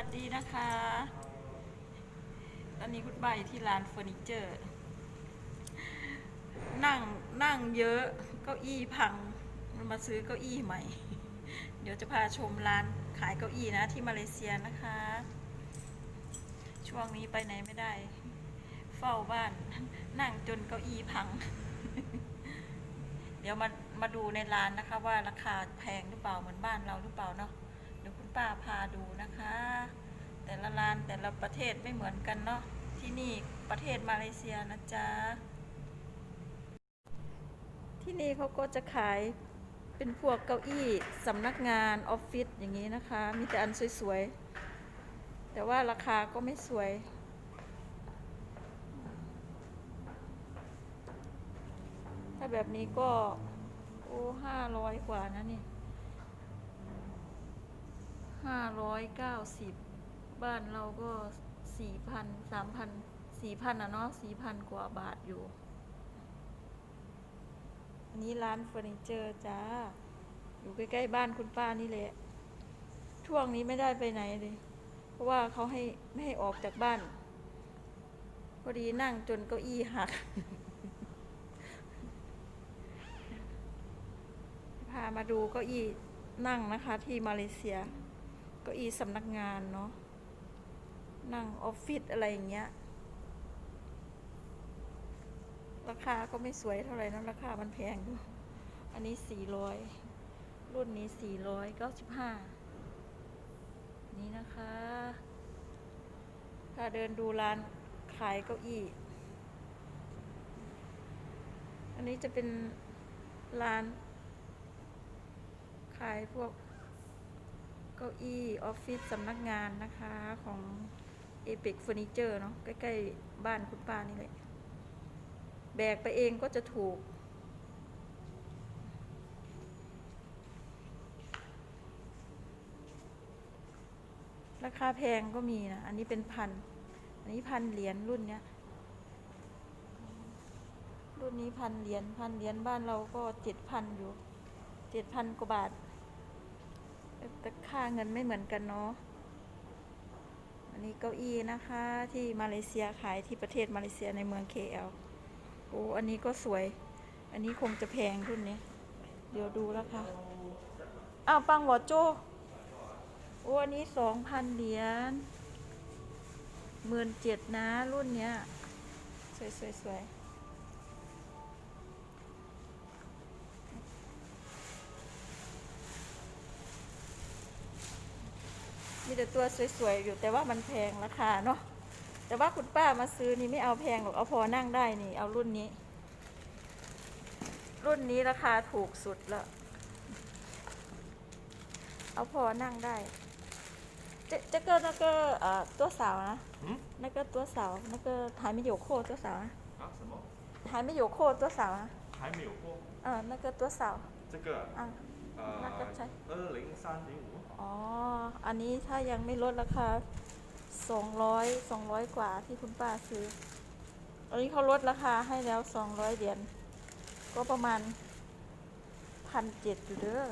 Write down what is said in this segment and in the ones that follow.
วัสดีนะคะ ตอนนี้คุณใบที่ร้านเฟอร์นิเจอร์ นั่งนั่งเยอะเก้าอี้พัง มาซื้อเก้าอี้ใหม่ เดี๋ยวจะพาชมร้านขายเก้าอี้นะที่มาเลเซียนะคะ ช่วงนี้ไปไหนไม่ได้ เฝ้าบ้านนั่งจนเก้าอี้พัง เดี๋ยวมามาดูในร้านนะคะว่าราคาแพงหรือเปล่าเหมือนบ้านเราหรือเปล่าเนาะ ดี๋ยวคุณป้าพาดูนะคะ แต่ละร้านแต่ละประเทศไม่เหมือนกันเนาะที่นี่ประเทศมาเลเซียนะจ๊ะที่นี่เขาก็จะขายเป็นพวกเก้าอี้สำนักงานออฟฟิศอย่างนี้นะคะ มีแต่อันสวยๆ แต่ว่าราคาก็ไม่สวย ถ้าแบบนี้ก็ โอ้ห้าร้อยกว่านะนี่ ห้าร้อยเก้าสิบบ้านเราก็สี่พันสามพันสี่พันอะเนาะสี่พันกว่าบาทอยู่ อันนี้ร้านเฟอร์นิเจอร์จ้า อยู่ใกล้ ๆ บ้านคุณป้านี่แหละ ช่วงนี้ไม่ได้ไปไหนเลย เพราะว่าเขาให้ไม่ให้ออกจากบ้าน พอดีนั่งจนเก้าอี้หัก พามาดูเก้าอี้นั่งนะคะที่มาเลเซีย ก้าอี้สำนักงานเนาะนั่งออฟฟิศอะไรอย่างเงี้ย ราคาก็ไม่สวยเท่าไหร่นะราคามันแพงอยู่อันนี้สี่ร้อยรุ่นนี้สี่ร้อยเก้าสิบห้านี่นะคะ ถ้าเดินดูร้านขายเก้าอี้ อันนี้จะเป็นร้านขายพวก เก้าอี้ออฟฟิศสำนักงานนะคะของเอเ c กเฟอร์นิเจอร์เนาะใกล้ ๆ บ้านคุณป้านี่แหละ แบกไปเองก็จะถูก ราคาแพงก็มีนะ อันนี้เป็นพัน อันนี้พันเหรียญรุ่นเนี้ย รุ่นนี้พันเหรียญพันเหรียญบ้านเราก็เจ็ดพันอยู่เจ็ดพันกว่าบาท แต่ค่าเงินไม่เหมือนกันเนาะ อันนี้เก้าอี้นะคะที่มาเลเซียขายที่ประเทศมาเลเซียในเมือง KL โอ้อันนี้ก็สวย อันนี้คงจะแพงรุ่นนี้ เดี๋ยวดูแล้วค่ะ อ้าว ปังหวอโจโอ้อันนี้สองพันเหรียญหมื่นเจ็ดนะรุ่นเนี้ย สวยสวยสวย มีแต่ตัวสวยๆ อยู่แต่ว่ามันแพงราคาเนาะ แต่ว่าคุณป้ามาซื้อนี่ไม่เอาแพงหรอก เอาพอนั่งได้นี่ เอารุ่นนี้ รุ่นนี้ราคาถูกสุดแล้ว เอาพอนั่งได้这这个那个呃多少啊？嗯，那个多少？那个还没有扣多少啊？啊，什么？还没有扣多少啊？还没有过嗯，那个多少？这个啊，呃 น่าจะใช่เออหลิงซานหลิงหูอ๋อ อันนี้ถ้ายังไม่ลดราคาสองร้อยสองร้อยกว่าที่คุณป้าซื้อ อันนี้เขาลดราคาให้แล้วสองร้อยเหรียญก็ประมาณพันเจ็ดอยู่เด้อ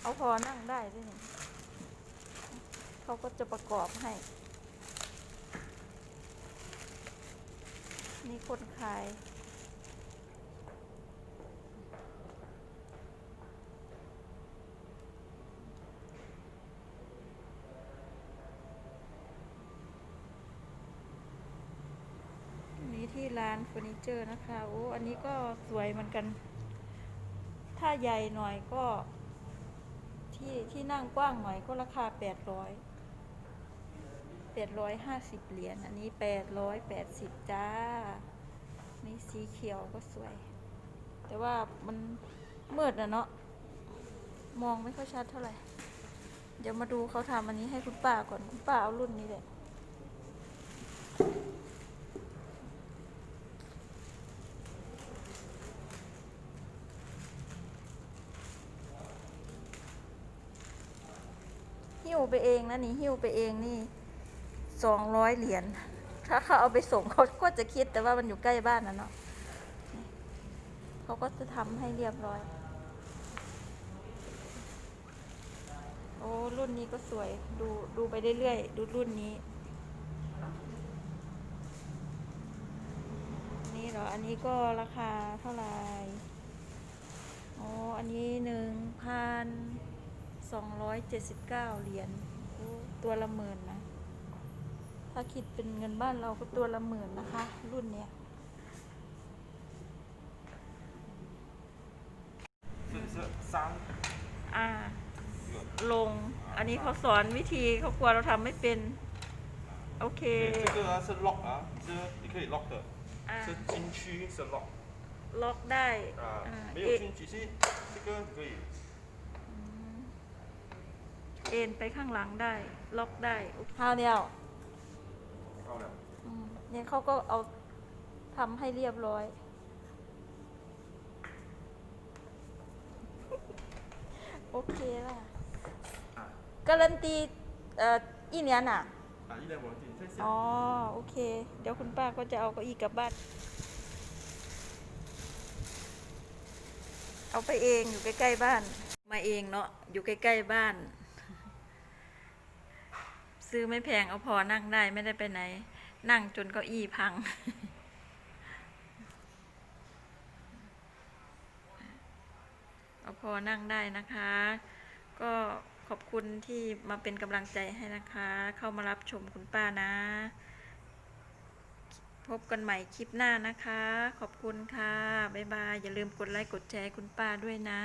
เอาพอนั่งได้ด้วยนี่เขาก็จะประกอบให้ นี่คนขาย ร้านเฟอร์นิเจอร์นะคะโอ้อันนี้ก็สวยเหมือนกัน ถ้าใหญ่หน่อยก็ ที่ที่นั่งกว้างหน่อยก็ราคาแปดร้อยแปดร้อยห้าสิบเหรียญอันนี้แปดร้อยแปดสิบจ้านี่สีเขียวก็สวย แต่ว่ามันมืดนะเนาะมองไม่ค่อยชัดเท่าไหร่ เดี๋ยวมาดูเขาทำอันนี้ให้คุณป้าก่อนคุณป้าเอารุ่นนี้แหละ ไปเองนะนี่หิ้วไปเองนี่สองร้อยเหรียญถ้าเขาเอาไปส่งเขาก็จะคิดแต่ว่ามันอยู่ใกล้บ้านนะเนาะเขาก็จะทำให้เรียบร้อย โอ้รุ่นนี้ก็สวยดูดูไปเรื่อยๆดูรุ่นนี้ นี่เหรอ อันนี้ก็ราคาเท่าไหร่อ๋ออันนี้หนึ่งพัน สองร้อยเจ็ดสิบเก้าเหรียญโอ้ตัวละหมื่นนะ ถ้าคิดเป็นเงินบ้านเราก็ตัวละหมื่นนะคะ รุ่นเนี้ย 是是三 อ่า 个。 ลง อันนี้เขาสอนวิธีเขากลัวเราทำไม่เป็น โอเค 对，这个呢是 lock 啊，是你可以 lock 的，啊是禁区是 lock ล็อกได้ 啊 อ่า，没 เอ 有禁区是这个可以。 เอ็นไปข้างหลังได้ ล็อกได้ข้าวเนี่ยเข้าแล้วอืมเนี่ยเขาก็เอาทำให้เรียบร้อย โอเคล่ะการันตีเอ่ออีเนียนอะอ๋อ โอเค เดี๋ยวคุณป้าก็จะเอาเก้าอี้กลับบ้าน เอาไปเองอยู่ใกล้ๆบ้าน มาเองเนาะอยู่ใกล้ๆบ้าน ซื้อไม่แพงเอาพอนั่งได้ไม่ได้ไปไหน นั่งจนเก้าอี้พัง เอาพอนั่งได้นะคะ ก็ขอบคุณที่มาเป็นกำลังใจให้นะคะ เข้ามารับชมคุณป้านะ พบกันใหม่คลิปหน้านะคะ ขอบคุณค่ะ บ๊ายบาย อย่าลืมกดไลค์กดแชร์คุณป้าด้วยนะ